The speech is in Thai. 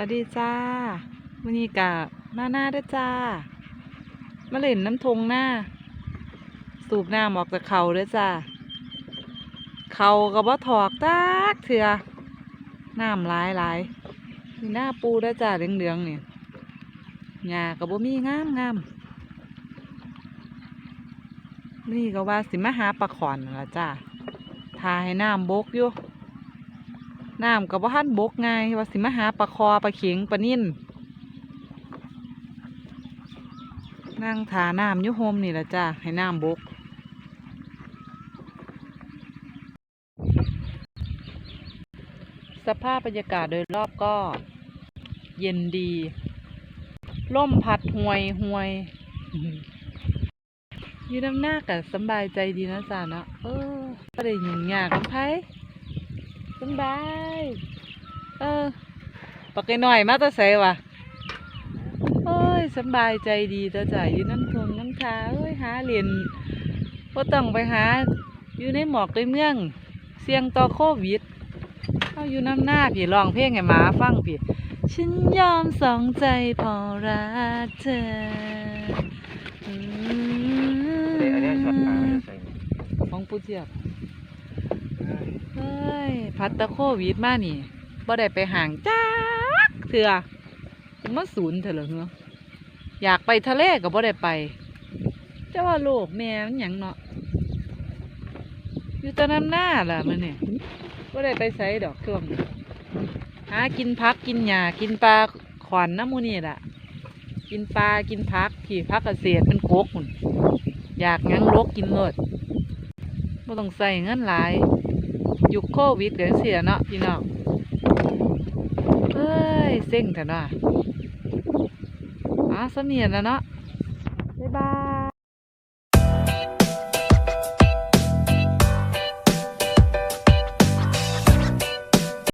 วัสดีจ้าวันนี้กะมาหน้าด้จ้ามาเล่นน้ำทงหน้า สูบน้ำออกจากเขาด้อจ้าเขากับว่าถอกตากเถื่อน้ำลายลายมีหน้าปูด้จ้าเหลืองๆเนี่ยหญ้ากับบ่มีงามงามนี่ก็ว่าสิมาหาปลาขอนนั่นละจ้าทาให้น้ำบกอยู่ น้ำกับว่าหันบกไงว่าสิมาหาปลาคอปลาเข็งปลานิ่นนั่งถาน้ำยุโฮมนี่ละจ้าให้น้ำบกสภาพบรรยากาศโดยรอบก็เย็นดีล่มพัดห่วยห่วยยู่น้ำหน้ากับสบายใจดีนะจ๊ะเนาะเออก็ได้ยุ่งยากกับไผ สำบาย เออปักไก่หน่อยมาแตะใส่วะโอ้ยสำบายใจดีแตะจ่ายอยู่น้ำทงน้ำทาเอ้ยหาเหรียญก็ต้องไปหา อยู่ในหมอกในเมือง เสี่ยงต่อโควิดเอาอยู่น้ำหน้าพี่ร้องเพลงให้หมาฟังพี่ฉันยอมสองใจพอรักเธออืเดี๋ยวอันนี้ช็อตปลาไม่มได้ใส่ของปูเทียบเฮ้ย พัดตะโควิดมานี่บ่ได้ไปห่างจักเถื่อมาศูนย์เถอะเหรอเนาะอยากไปทะเลก็บ่ได้ไปแต่ว่าโลกแม่มันหยังเนาะอยู่ตะน้ำหน้าล่ะมันเนี่ยบ่ได้ไปไสดอกช่วงหากินพักกินหญ้ากินปลาขวัญน้ำมูนี่ล่ะ กินปลากินพักที่พักเกษตรเป็นโกกหุ่นอยากหยังลกกินหมดบ่ต้องใส่เงินหลาย ยุคโควิดเดี๋ยวเสียเนาะพี่น้องเอ้ยเซ็งแต่เนาะอะสำเนียนแล้วเนาะบ๊ายบาย